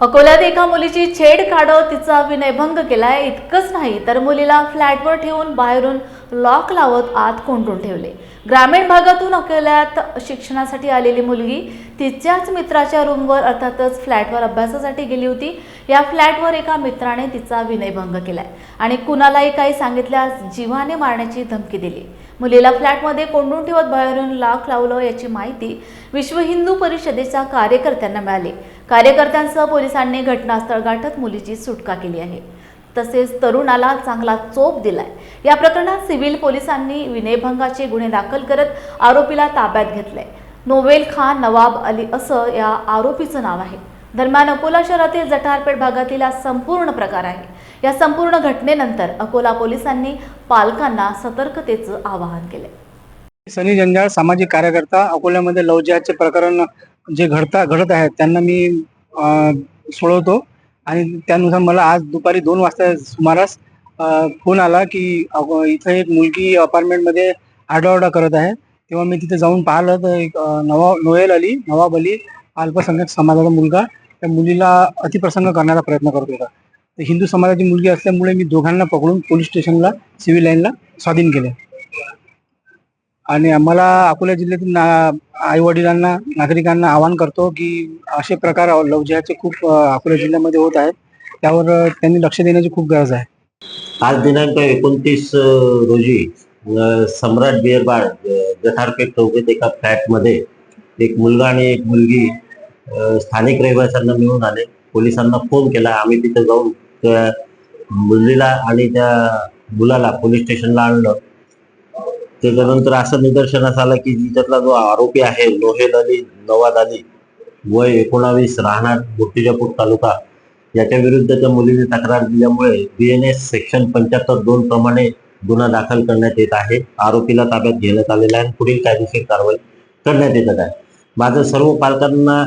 अकोल्यात एका मुलीची छेड काढत तिचा विनयभंग केलाय. इतकंच नाही तर मुलीला फ्लॅटवर ठेवून बाहेरून लॉक लावत आत कोंडून ठेवले. ग्रामीण भागातून अकोल्यात शिक्षणासाठी आलेली मुलगी तिच्याच मित्राच्या रूमवर अर्थातच फ्लॅटवर अभ्यासासाठी गेली होती. या फ्लॅटवर एका मित्राने तिचा विनयभंग केलाय आणि कुणालाही काही सांगितल्यास जीवाने मारण्याची धमकी दिली. मुलीला फ्लॅटमध्ये कोंडून ठेवत बाहेरून लॉक लावलं याची माहिती विश्व हिंदू परिषदेच्या कार्यकर्त्यांना मिळाली. कार्यकर्त्यांसह पोलिसांनी घटनास्थळ गाठत मुलीची सुटका केली आहे. तसेच तरुणाला चांगला चोप दिलाय. या प्रकरणात सिव्हिल पोलिसांनी विनयभंगाचे गुन्हे दाखल करत आरोपीला ताब्यात घेतलंय. नोवेल खान नवाब अली असं या आरोपीचं नाव आहे. दरम्यान अकोला शहरातील जठारपेठ भागातील हा संपूर्ण प्रकार आहे. या संपूर्ण घटनेनंतर अकोला पोलिसांनी पालकांना सतर्कतेचं आवाहन केलंय. सनी जंजाळ सामाजिक कार्यकर्ता अकोल्यामध्ये लव प्रकरण जे घडता घडत आहेत त्यांना मी सोडवतो. आणि त्यानुसार मला आज दुपारी दोन वाजता सुमारास फोन आला की इथं एक मुलगी अपार्टमेंटमध्ये आरडाओरडा करत आहे. तेव्हा मी तिथे जाऊन पाहिलं तर एक नवा नोएल अली नवाब अली अल्पसंख्याक समाजाचा मुलगा. त्या मुलीला अतिप्रसंग करण्याचा प्रयत्न करत होता. तर हिंदू समाजाची मुलगी असल्यामुळे मी दोघांना पकडून पोलीस स्टेशनला सिव्हिल लाईनला स्वाधीन केले. आणि आम्हाला अकोला जिल्ह्यातील ना आई वडिलांना नागरिकांना आवाहन करतो की असे प्रकार लवजिहाचे खूप अकोला जिल्ह्यामध्ये होत आहेत त्यावर त्यांनी लक्ष देण्याची खूप गरज आहे. आज दिनांक एकोणतीस रोजी सम्राट बिअर बार अ, एका फ्लॅटमध्ये एक मुलगा आणि एक मुलगी स्थानिक रहिवाशांना मिळून आले. पोलिसांना फोन केला. आम्ही तिथे जाऊन त्या मुलीला आणि त्या मुलाला पोलीस स्टेशनला आणलं. त्याच्यानंतर असं निदर्शनास आलं की त्यातला जो आरोपी आहे लोहेद अली नवाद अली वय एकोणावीस राहणार मूर्तिजापूर तालुका याच्या विरुद्ध त्या मुलीने तक्रार दिल्यामुळे बीएनएस सेक्शन पंच्याहत्तर दोन प्रमाणे गुन्हा दाखल करण्यात येत आहे. आरोपीला ताब्यात घेण्यात आलेला आहे आणि पुढील कायदेशीर कारवाई करण्यात येत आहे. माझं सर्व पालकांना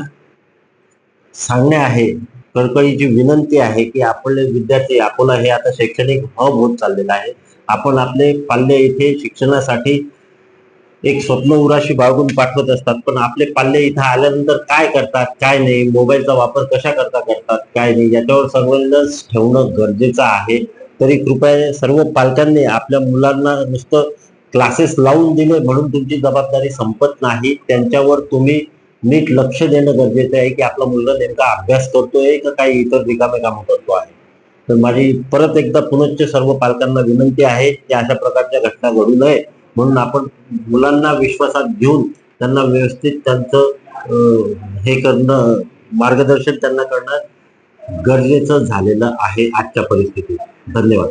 सांगणे आहे कळकळीची विनंती आहे की आपले विद्यार्थी अकोला हे आता शैक्षणिक हब होत चाललेलं आहे. आपण आपले पाल्य इथे शिक्षणासाठी एक स्वप्न उराशी बाळगून पाठवत असतात. पण आपले पाल्य इथं आल्यानंतर काय करतात काय नाही मोबाईलचा वापर कशा करता करतात काय नाही याच्यावर सर्वेलन्स ठेवणं गरजेचं आहे. तरी कृपया सर्व पालकांनी आपल्या मुलांना नुसतं क्लासेस लावून दिले म्हणून तुमची जबाबदारी संपत नाही. त्यांच्यावर तुम्ही नीट लक्ष देणं गरजेचं आहे की आपला मुलगा नेमका अभ्यास करतोय का काही इतर रिकामे कामं करतो आहे. तर माझी परत एकदा पुनश्च सर्व पालकांना विनंती आहे की अशा प्रकारच्या घटना घडू नये म्हणून आपण मुलांना विश्वासात घेऊन त्यांना व्यवस्थित त्यांचं हे करणं मार्गदर्शन त्यांना करणं गरजेचं झालेलं आहे आजच्या परिस्थितीत. धन्यवाद.